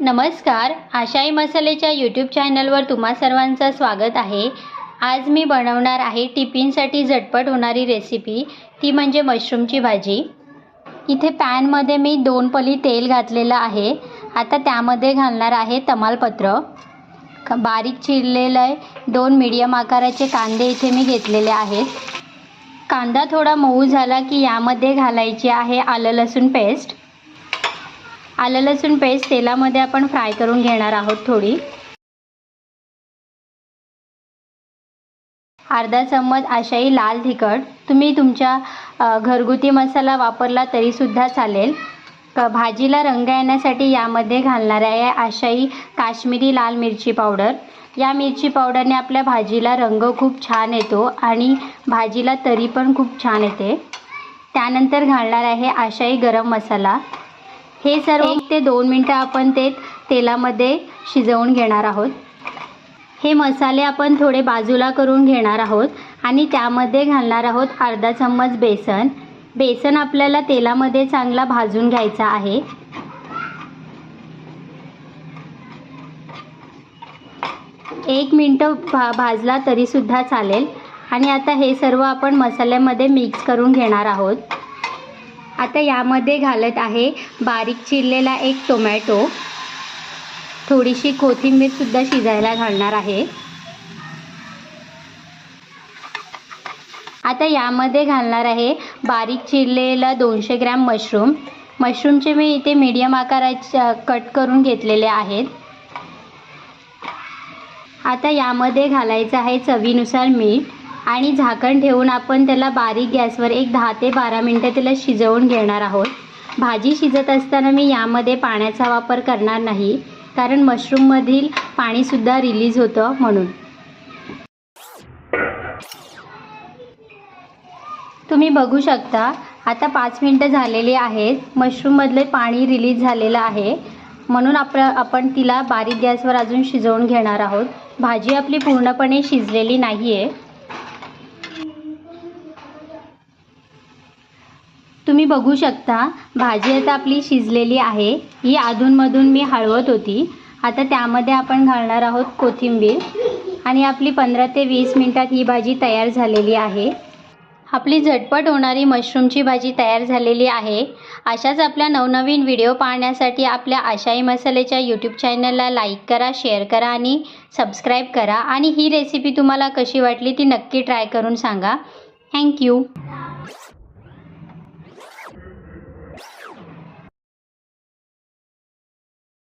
नमस्कार आशाई मसालेच्या यूट्यूब चॅनलवर तुम्हा सर्वांचं स्वागत आहे. आज मी बनवणार आहे टिफिनसाठी झटपट होणारी रेसिपी ती म्हणजे मशरूमची भाजी. इथे पॅनमध्ये मी दोन पली तेल घातलेलं आहे. आता त्यामध्ये घालणार आहे तमालपत्र. बारीक चिरलेलं आहे. दोन मीडियम आकाराचे कांदे इथे मी घेतलेले आहेत. कांदा थोडा मऊ झाला की यामध्ये घालायची आहे आलं लसूण पेस्ट आलं लसूण पेस्ट तेलामध्ये आपण फ्राय करून घेणार आहोत थोडी. अर्धा चम्मच आशाई लाल तिखट. तुम्ही तुमच्या घरगुती मसाला वापरला तरीसुद्धा चालेल. भाजीला रंग येण्यासाठी यामध्ये घालणार आहे आशाई काश्मीरी लाल मिरची पावडर. या मिरची पावडरने आपल्या भाजीला रंग खूप छान येतो आणि भाजीला तरी पण खूप छान येते. त्यानंतर घालणार आहे आशाई गरम मसाला. हे सर्व एक ते दोन मिनटं आपण ते तेलामध्ये शिजवून घेणार आहोत. हे मसाले आपण थोडे बाजूला करून घेणार आहोत आणि त्यामध्ये घालणार आहोत अर्धा चम्मच बेसन. बेसन आपल्याला तेलामध्ये चांगला भाजून घ्यायचा आहे. एक मिनटं भा भाजला तरीसुद्धा चालेल. आणि आता हे सर्व आपण मसाल्यामध्ये मिक्स करून घेणार आहोत. आता यामध्ये घालत आहे बारीक चिरलेला एक टोमॅटो. थोडीशी कोथिंबीरसुद्धा शिजायला घालणार आहे. आता यामध्ये घालणार आहे बारीक चिरलेला दोनशे ग्रॅम मशरूम. मशरूमचे मी इथे मीडियम आकाराच्या कट करून घेतलेले आहेत. आता यामध्ये घालायचं आहे चवीनुसार मीठ. आणि झाकण ठेवून आपण त्याला बारीक गॅसवर एक दहा ते बारा मिनटं त्याला शिजवून घेणार आहोत. भाजी शिजत असताना मी यामध्ये पाण्याचा वापर करणार नाही कारण मशरूममधील पाणीसुद्धा रिलीज होतं म्हणून. तुम्ही बघू शकता आता पाच मिनटं झालेली आहेत. मशरूममधले पाणी रिलीज झालेलं आहे. म्हणून आप आपण तिला बारीक गॅसवर अजून शिजवून घेणार आहोत. भाजी आपली पूर्णपणे शिजलेली नाही आहे तुम्ही बघू शकता भाजी आता आपली शिजलेली आहे. ही अधूनमधून मी हळवत होती. आता त्यामध्ये आपण घालणार आहोत कोथिंबीर. आणि आपली पंधरा ते वीस मिनटात ही भाजी तयार झालेली आहे. आपली झटपट होणारी मशरूमची भाजी तयार झालेली आहे. अशाच आपल्या नवनवीन व्हिडिओ पाहण्यासाठी आपल्या आशाई मसालेच्या यूट्यूब चॅनलला लाईक करा शेअर करा आणि सबस्क्राईब करा. आणि ही रेसिपी तुम्हाला कशी वाटली ती नक्की ट्राय करून सांगा. थँक्यू